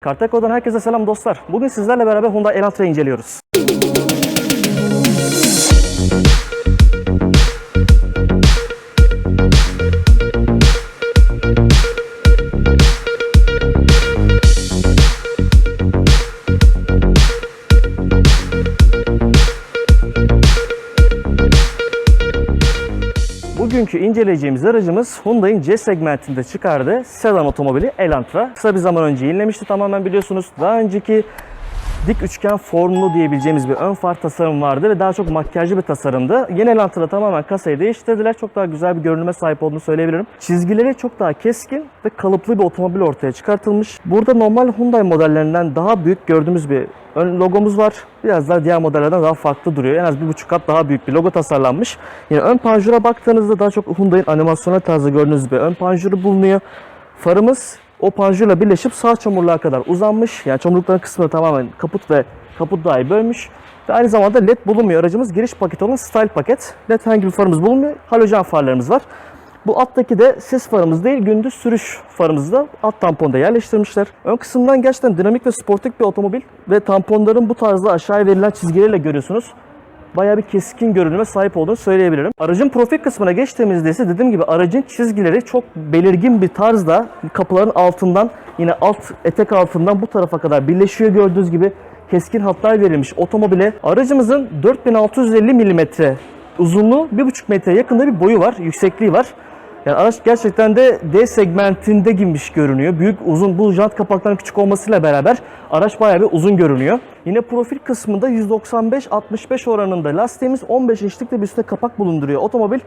Karteko'dan herkese selam dostlar. Bugün sizlerle beraber Hyundai Elantra'yı inceliyoruz. Bugünkü inceleyeceğimiz aracımız Hyundai'nin C segmentinde çıkardığı sedan otomobili Elantra. Kısa bir zaman önce yenilemişti tamamen biliyorsunuz. Daha önceki dik üçgen formlu diyebileceğimiz bir ön far tasarım vardı ve daha çok makyajlı bir tasarımdı. Yeni Elantra'da tamamen kasayı değiştirdiler. Çok daha güzel bir görünüme sahip olduğunu söyleyebilirim. Çizgileri çok daha keskin ve kalıplı bir otomobil ortaya çıkartılmış. Burada normal Hyundai modellerinden daha büyük gördüğümüz bir ön logomuz var. Biraz daha diğer modellerden daha farklı duruyor. En az bir buçuk kat daha büyük bir logo tasarlanmış. Yine ön panjura baktığınızda daha çok Hyundai'nin animasyona tarzı gördüğünüz bir ön panjuru bulunuyor. Farımız o panjurla birleşip sağ çamurluğa kadar uzanmış. Yani çamurlukların kısmını tamamen kaput ve kaput dahi bölmüş. Ve aynı zamanda led bulunmuyor. Aracımız giriş paketi olan style paket. Led herhangi bir farımız bulunmuyor. Halojen farlarımız var. Bu alttaki de sis farımız değil, gündüz sürüş farımızı da alt tamponda yerleştirmişler. Ön kısımdan gerçekten dinamik ve sportif bir otomobil ve tamponların bu tarzda aşağıya verilen çizgileriyle görüyorsunuz bayağı bir keskin görünüme sahip olduğunu söyleyebilirim. Aracın profil kısmına geçtiğimizde ise dediğim gibi aracın çizgileri çok belirgin bir tarzda kapıların altından yine alt etek altından bu tarafa kadar birleşiyor gördüğünüz gibi keskin hatlar verilmiş otomobile. Aracımızın 4650 mm uzunluğu 1,5 metre yakında bir boyu var, yüksekliği var. Yani araç gerçekten de D segmentinde girmiş görünüyor. Büyük uzun bu jant kapaklarının küçük olmasıyla beraber araç bayağı bir uzun görünüyor. Yine profil kısmında 195-65 oranında lastiğimiz 15 inçlik de bir üstte kapak bulunduruyor. Otomobil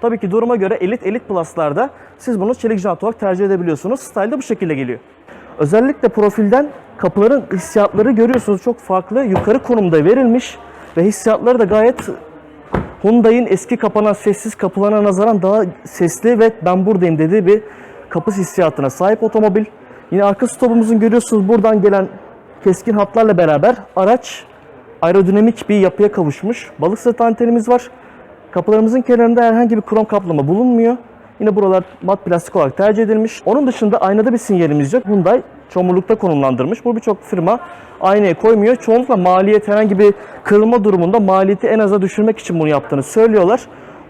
tabii ki duruma göre elit elit pluslarda siz bunu çelik jant olarak tercih edebiliyorsunuz. Style de bu şekilde geliyor. Özellikle profilden kapıların hissiyatları görüyorsunuz çok farklı yukarı konumda verilmiş ve hissiyatları da gayet Hyundai'nin eski kapanan sessiz kapılarına nazaran daha sesli ve ben buradayım dediği bir kapı hissiyatına sahip otomobil. Yine arka stopumuzun görüyorsunuz buradan gelen keskin hatlarla beraber araç aerodinamik bir yapıya kavuşmuş. Balık sırtı antenimiz var. Kapılarımızın kenarında herhangi bir krom kaplama bulunmuyor. Yine buralar mat plastik olarak tercih edilmiş. Onun dışında aynada bir sinyalimiz yok. Hyundai çamurlukta konumlandırmış. Bu birçok firma aynaya koymuyor. Çoğunlukla maliyet herhangi bir kırılma durumunda maliyeti en aza düşürmek için bunu yaptığını söylüyorlar.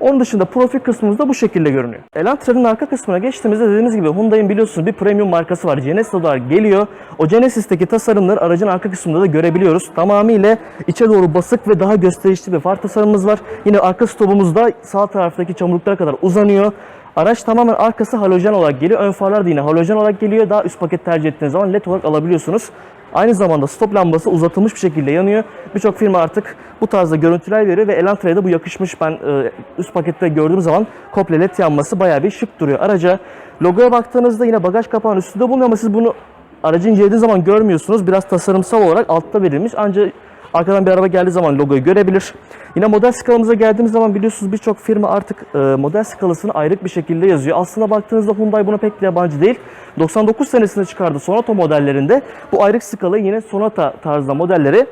Onun dışında profil kısmımızda bu şekilde görünüyor. Elantra'nın arka kısmına geçtiğimizde dediğimiz gibi Hyundai'nin biliyorsunuz bir premium markası var. Genesis olarak geliyor. O Genesis'teki tasarımları aracın arka kısmında da görebiliyoruz. Tamamıyla içe doğru basık ve daha gösterişli bir far tasarımımız var. Yine arka stopumuz da sağ taraftaki çamurluklara kadar uzanıyor. Araç tamamen arkası halojen olarak geliyor. Ön farlar da yine halojen olarak geliyor. Daha üst paket tercih ettiğiniz zaman led olarak alabiliyorsunuz. Aynı zamanda stop lambası uzatılmış bir şekilde yanıyor. Birçok firma artık bu tarzda görüntüler veriyor ve Elantra'ya da bu yakışmış. Ben e, üst pakette gördüğüm zaman komple led yanması bayağı bir şık duruyor. Araca logoya baktığınızda yine bagaj kapağının üstünde bulunuyor ama siz bunu aracı incelediğiniz zaman görmüyorsunuz. Biraz tasarımsal olarak altta verilmiş. Ancak Arkadan bir araba geldiği zaman logoyu görebilir. Yine model skalamıza geldiğimiz zaman biliyorsunuz birçok firma artık e, model skalasını ayrık bir şekilde yazıyor. Aslında baktığınızda Hyundai buna pek yabancı değil. 99 senesinde çıkardığı Sonata modellerinde bu ayrık skalayı yine Sonata tarzda modelleri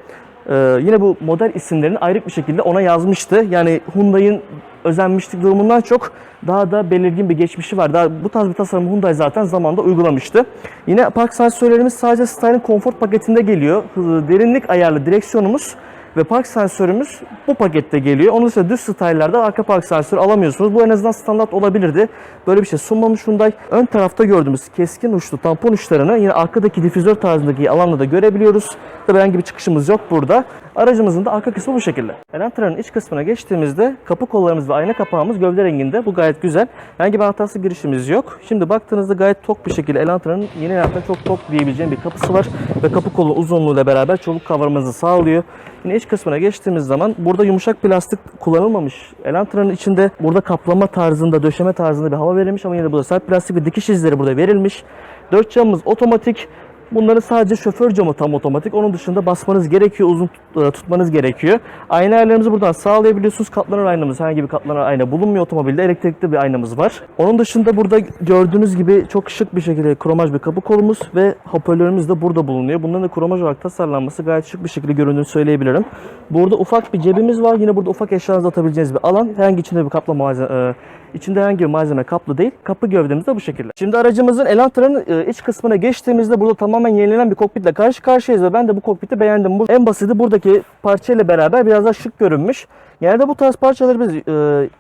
e, yine bu model isimlerini ayrık bir şekilde ona yazmıştı. Yani Hyundai'nin özenmişlik durumundan çok daha da belirgin bir geçmişi var. Daha bu tarz bir tasarım Hyundai zaten zamanda uygulamıştı. Yine park sensörlerimiz sadece Style'in konfor paketinde geliyor. Derinlik ayarlı direksiyonumuz ve park sensörümüz bu pakette geliyor. Onun dışında düz style'larda arka park sensörü alamıyorsunuz. Bu en azından standart olabilirdi. Böyle bir şey sunmamış Hyundai. Ön tarafta gördüğümüz keskin uçlu tampon uçlarını yine arkadaki difüzör tarzındaki alanla da görebiliyoruz. Tabii herhangi bir çıkışımız yok burada. Aracımızın da arka kısmı bu şekilde. Elantra'nın iç kısmına geçtiğimizde kapı kollarımız ve ayna kapağımız gövde renginde. Bu gayet güzel. Herhangi bir anahtarsız girişimiz yok. Şimdi baktığınızda gayet tok bir şekilde Elantra'nın yeni Elantra çok tok diyebileceğim bir kapısı var. Ve kapı kolu uzunluğuyla beraber çoluk kavramanızı sağlıyor. Yine iç kısmına geçtiğimiz zaman burada yumuşak plastik kullanılmamış. Elantra'nın içinde burada kaplama tarzında, döşeme tarzında bir hava verilmiş ama yine burada sert plastik ve dikiş izleri burada verilmiş. Dört camımız otomatik. Bunların sadece şoför camı tam otomatik. Onun dışında basmanız gerekiyor, uzun e, tutmanız gerekiyor. Ayna ayarlarımızı buradan sağlayabiliyorsunuz. Katlanan aynamız, herhangi bir katlanan ayna bulunmuyor otomobilde. Elektrikli bir aynamız var. Onun dışında burada gördüğünüz gibi çok şık bir şekilde kromaj bir kapı kolumuz ve hoparlörümüz de burada bulunuyor. Bunların da kromaj olarak tasarlanması gayet şık bir şekilde göründüğünü söyleyebilirim. Burada ufak bir cebimiz var. Yine burada ufak eşyalarınızı atabileceğiniz bir alan. Herhangi içinde bir kaplama malze- e, İçinde herhangi bir malzeme kaplı değil. Kapı gövdemiz de bu şekilde. Şimdi aracımızın Elantra'nın e, iç kısmına geçtiğimizde burada tamamen yenilenen bir kokpitle karşı karşıyayız ve ben de bu kokpiti beğendim. Bu en basiti buradaki parçayla beraber biraz daha şık görünmüş. Genelde bu tarz parçaları biz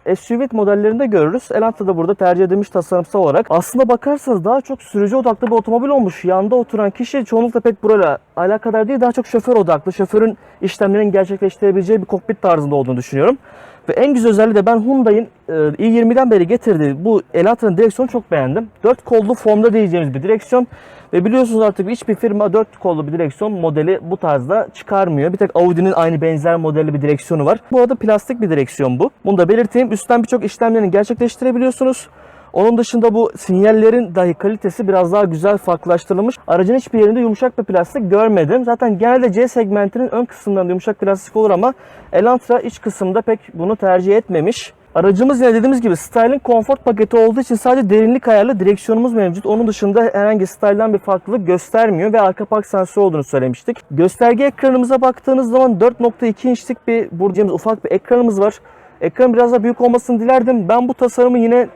e, SUV modellerinde görürüz. Elantra da burada tercih edilmiş tasarımsal olarak. Aslında bakarsanız daha çok sürücü odaklı bir otomobil olmuş. Yanda oturan kişi çoğunlukla pek burayla alakadar değil. Daha çok şoför odaklı. Şoförün işlemlerini gerçekleştirebileceği bir kokpit tarzında olduğunu düşünüyorum. Ve en güzel özelliği de ben Hyundai'in e, i20'den beri getirdiği bu Elantra'nın direksiyonu çok beğendim. 4 kollu formda diyeceğimiz bir direksiyon. Ve biliyorsunuz artık hiçbir firma 4 kollu bir direksiyon modeli bu tarzda çıkarmıyor. Bir tek Audi'nin aynı benzer modeli bir direksiyonu var. Bu arada plastik bir direksiyon bu. Bunu da belirteyim. Üstten birçok işlemlerini gerçekleştirebiliyorsunuz. Onun dışında bu sinyallerin dahi kalitesi biraz daha güzel farklılaştırılmış. Aracın hiçbir yerinde yumuşak bir plastik görmedim. Zaten genelde C segmentinin ön kısımlarında yumuşak plastik olur ama Elantra iç kısımda pek bunu tercih etmemiş. Aracımız yine dediğimiz gibi Styling Comfort paketi olduğu için sadece derinlik ayarlı direksiyonumuz mevcut. Onun dışında herhangi style'dan bir farklılık göstermiyor ve arka park sensörü olduğunu söylemiştik. Gösterge ekranımıza baktığınız zaman 4.2 inçlik bir burcumuz ufak bir ekranımız var. Ekran biraz daha büyük olmasını dilerdim. Ben bu tasarımı yine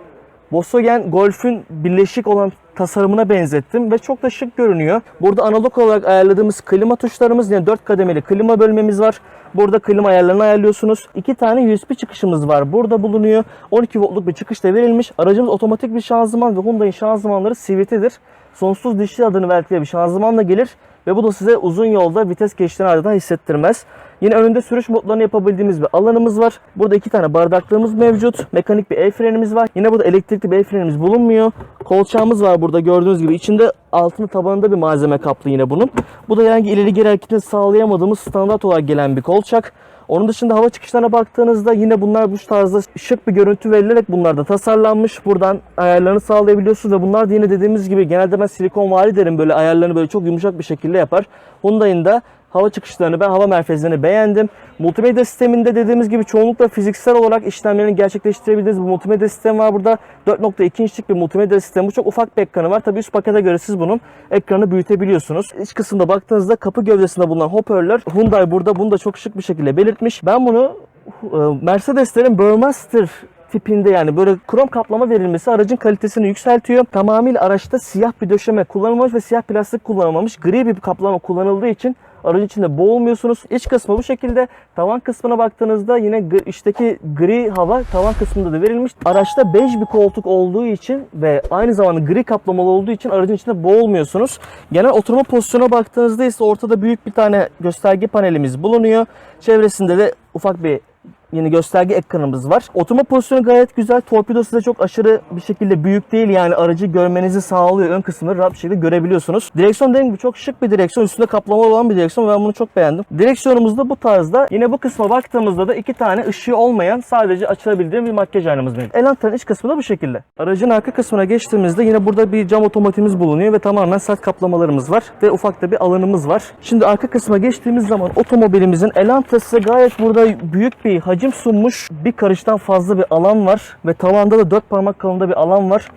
Volkswagen Golf'ün birleşik olan tasarımına benzettim ve çok da şık görünüyor. Burada analog olarak ayarladığımız klima tuşlarımız yani 4 kademeli klima bölmemiz var. Burada klima ayarlarını ayarlıyorsunuz. İki tane USB çıkışımız var. Burada bulunuyor. 12 voltluk bir çıkış da verilmiş. Aracımız otomatik bir şanzıman ve Hyundai'nin şanzımanları CVT'dir. Sonsuz dişli adını verdikleri bir şanzımanla gelir ve bu da size uzun yolda vites geçtiğini adeta hissettirmez. Yine önünde sürüş modlarını yapabildiğimiz bir alanımız var. Burada iki tane bardaklığımız mevcut. Mekanik bir el frenimiz var. Yine burada elektrikli bir el frenimiz bulunmuyor. Kolçağımız var burada gördüğünüz gibi. İçinde altını tabanında bir malzeme kaplı yine bunun. Bu da yani ileri geri hareketini sağlayamadığımız standart olarak gelen bir kolçak. Onun dışında hava çıkışlarına baktığınızda yine bunlar bu tarzda şık bir görüntü verilerek bunlar da tasarlanmış. Buradan ayarlarını sağlayabiliyorsunuz ve bunlar da yine dediğimiz gibi genelde ben silikon vari derim böyle ayarlarını böyle çok yumuşak bir şekilde yapar. Hyundai'nin de hava çıkışlarını ben hava merkezlerini beğendim. Multimedya sisteminde dediğimiz gibi çoğunlukla fiziksel olarak işlemlerini gerçekleştirebildiğiniz bir multimedya sistemi var burada. 4.2 inçlik bir multimedya sistemi. Bu çok ufak bir ekranı var. Tabii üst pakete göre siz bunun ekranı büyütebiliyorsunuz. İç kısımda baktığınızda kapı gövdesinde bulunan hoparlör Hyundai burada bunu da çok şık bir şekilde belirtmiş. Ben bunu e, Mercedeslerin Burmaster tipinde yani böyle krom kaplama verilmesi aracın kalitesini yükseltiyor. Tamamıyla araçta siyah bir döşeme kullanılmamış ve siyah plastik kullanılmamış. Gri bir kaplama kullanıldığı için aracın içinde boğulmuyorsunuz. İç kısmı bu şekilde. Tavan kısmına baktığınızda yine içteki gri hava tavan kısmında da verilmiş. Araçta bej bir koltuk olduğu için ve aynı zamanda gri kaplamalı olduğu için aracın içinde boğulmuyorsunuz. Genel oturma pozisyona baktığınızda ise ortada büyük bir tane gösterge panelimiz bulunuyor. Çevresinde de ufak bir yeni gösterge ekranımız var. Oturma pozisyonu gayet güzel. Torpido size çok aşırı bir şekilde büyük değil yani aracı görmenizi sağlıyor. Ön kısımları rahat bir şekilde görebiliyorsunuz. Direksiyon dediğim gibi çok şık bir direksiyon. Üstünde kaplama olan bir direksiyon. Ben bunu çok beğendim. Direksiyonumuz da bu tarzda. Yine bu kısma baktığımızda da iki tane ışığı olmayan sadece açılabildiğim bir makyaj aynamız mevcut. Elantra'nın iç kısmı da bu şekilde. Aracın arka kısmına geçtiğimizde yine burada bir cam otomatikimiz bulunuyor ve tamamen sert kaplamalarımız var ve ufak da bir alanımız var. Şimdi arka kısma geçtiğimiz zaman otomobilimizin Elantra size gayet burada büyük bir hacim sunmuş. Bir karıştan fazla bir alan var ve tavanda da dört parmak kalınlığında bir alan var.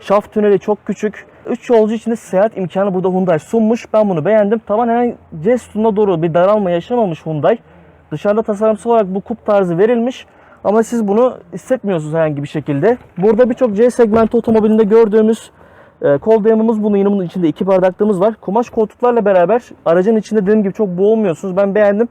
Şaft tüneli çok küçük. 3 yolcu için de seyahat imkanı burada Hyundai sunmuş. Ben bunu beğendim. Tavan herhangi C sütununa doğru bir daralma yaşamamış Hyundai. Dışarıda tasarımsal olarak bu kup tarzı verilmiş. Ama siz bunu hissetmiyorsunuz herhangi bir şekilde. Burada birçok C segmenti otomobilinde gördüğümüz e, kol dayamımız bunun yine bunun içinde iki bardaklığımız var. Kumaş koltuklarla beraber aracın içinde dediğim gibi çok boğulmuyorsunuz. Ben beğendim.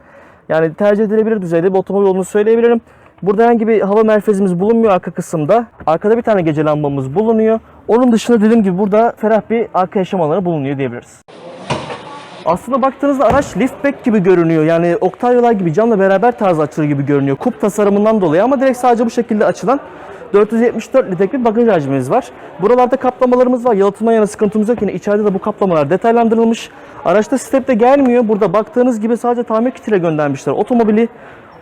Yani tercih edilebilir düzeyde bir otomobil olduğunu söyleyebilirim. Burada herhangi bir hava merkezimiz bulunmuyor arka kısımda. Arkada bir tane gece lambamız bulunuyor. Onun dışında dediğim gibi burada ferah bir arka yaşam alanı bulunuyor diyebiliriz. Aslında baktığınızda araç liftback gibi görünüyor. Yani Octavio'lar gibi camla beraber tarzı açılır gibi görünüyor. Kup tasarımından dolayı ama direkt sadece bu şekilde açılan 474 litrelik bir bagaj hacmimiz var. Buralarda kaplamalarımız var. Yalıtımdan yana sıkıntımız yok. Yine içeride de bu kaplamalar detaylandırılmış. Araçta step de gelmiyor. Burada baktığınız gibi sadece tamir kitiyle göndermişler otomobili.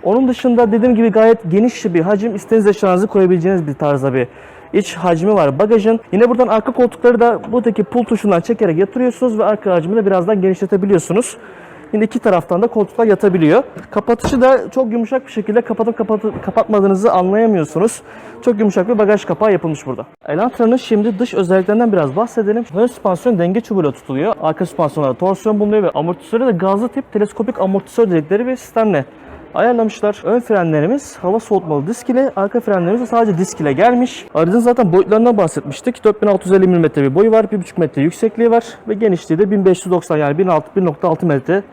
Onun dışında dediğim gibi gayet geniş bir hacim. İstediğiniz eşyalarınızı koyabileceğiniz bir tarzda bir iç hacmi var bagajın. Yine buradan arka koltukları da buradaki pul tuşundan çekerek yatırıyorsunuz ve arka hacmini de birazdan genişletebiliyorsunuz. Yine iki taraftan da koltuklar yatabiliyor. Kapatışı da çok yumuşak bir şekilde kapatıp kapatıp kapatmadığınızı anlayamıyorsunuz. Çok yumuşak bir bagaj kapağı yapılmış burada. Elantra'nın şimdi dış özelliklerinden biraz bahsedelim. Ön süspansiyon denge çubuğuyla tutuluyor. Arka süspansiyonlarda torsiyon bulunuyor ve amortisörü de gazlı tip teleskopik amortisör dedikleri bir sistemle ayarlamışlar. Ön frenlerimiz hava soğutmalı disk ile, arka frenlerimiz de sadece disk ile gelmiş. Aracın zaten boyutlarından bahsetmiştik. 4650 mm bir boyu var, 1.5 metre yüksekliği var ve genişliği de 1590 yani 1.6 metre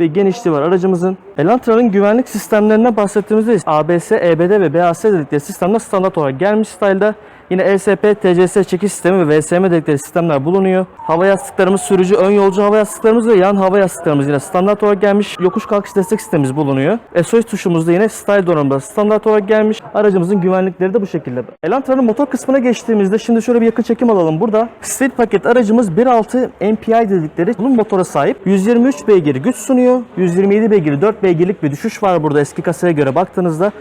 bir genişliği var aracımızın. Elantra'nın güvenlik sistemlerine bahsettiğimizde ABS, EBD ve BAS dedikleri sistemler standart olarak gelmiş style'da. Yine ESP, TCS çekiş sistemi ve VSM dedikleri sistemler bulunuyor. Hava yastıklarımız sürücü ön yolcu hava yastıklarımız ve yan hava yastıklarımız yine standart olarak gelmiş. Yokuş kalkış destek sistemimiz bulunuyor. SOS tuşumuz da yine style donanımda standart olarak gelmiş. Aracımızın güvenlikleri de bu şekilde. Elantra'nın motor kısmına geçtiğimizde şimdi şöyle bir yakın çekim alalım. Burada Street paket aracımız 1.6 MPI dedikleri bunun motora sahip. 123 beygir güç sunuyor. 127 beygir 4 beygirlik bir düşüş var burada eski kasaya göre baktığınızda.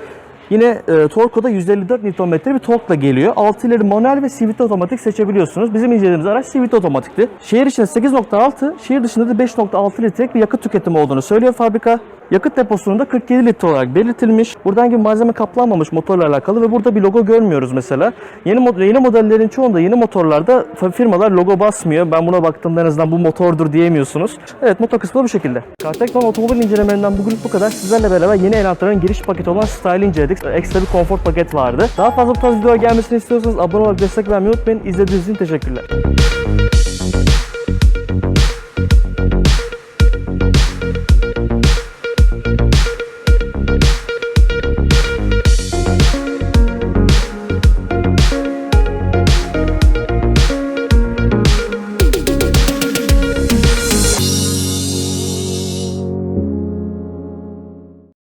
Yine e, Torco'da 154 Nm bir torkla geliyor. 6 ileri manuel ve CVT otomatik seçebiliyorsunuz. Bizim incelediğimiz araç CVT otomatikti. Şehir içinde 8.6, şehir dışında da 5.6 litrelik bir yakıt tüketimi olduğunu söylüyor fabrika. Yakıt deposunun da 47 litre olarak belirtilmiş. Buradan gibi malzeme kaplanmamış motorla alakalı ve burada bir logo görmüyoruz mesela. Yeni, yeni modellerin çoğunda yeni motorlarda firmalar logo basmıyor. Ben buna baktığımda en azından bu motordur diyemiyorsunuz. Evet motor kısmı bu şekilde. Cartekton otomobil incelemelerinden bugün bu kadar. Sizlerle beraber yeni Elantra'nın giriş paketi olan Style inceledik. Ekstra bir konfor paket vardı. Daha fazla bu tarz videolar gelmesini istiyorsanız abone olarak destek vermeyi unutmayın. İzlediğiniz için teşekkürler.